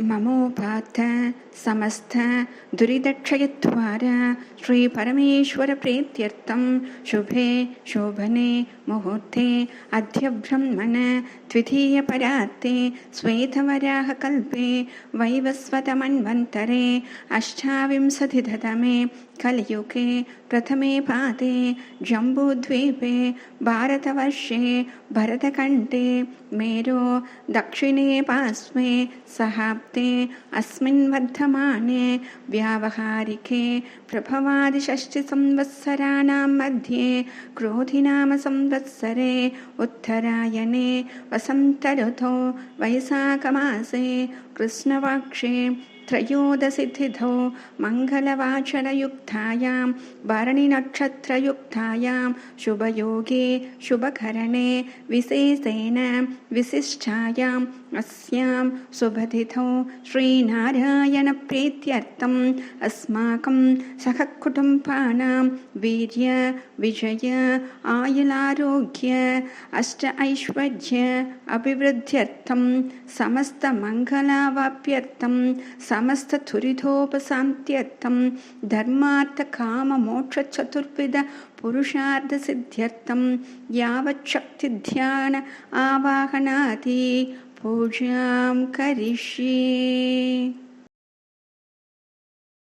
ममोपात्त समस्त दुरिदक्षयद्वार श्रीपरमेश्वरप्रीत्यर्थं शुभे शोभने मुहूर्ते अद्य ब्रह्मण द्वितीयपरात्ते श्वेतवराहकल्पे वैवस्वतमन्वन्तरे अष्टाविंशतितमे कलियुगे प्रथमे पादे जम्बूद्वीपे भारतवर्षे भरतकण्ठे मेरो दक्षिणे पार्श्वे सहाब्दे अस्मिन् वर्धमाने व्यावहारिके प्रभवादिषष्टिसंवत्सराणां मध्ये क्रोधिनाम संवत्सरे उत्तरायणे वसन्तऋतौ वैशाखमासे कृष्णपक्षे त्रयोदशिथिथौ मङ्गलवाचनयुक्तायां भरणिनक्षत्रयुक्तायां शुभयोगे शुभकरणे विशेषेण विशिष्टायाम् अस्यां शुभतिथौ श्रीनारायणप्रीत्यर्थम् अस्माकं सहकुटुम्बानां वीर्य विजय आयुलारोग्य अष्ट ऐश्वर्य अभिवृद्ध्यर्थं समस्तमङ्गलावाप्यर्थं समस्तुरितोपशान्त्यर्थं धर्मार्थकाममोक्षचतुर्विध पुरुषार्थसिद्ध्यर्थं यावच्छक्तिध्यान आवाहनादि पूजां करिष्ये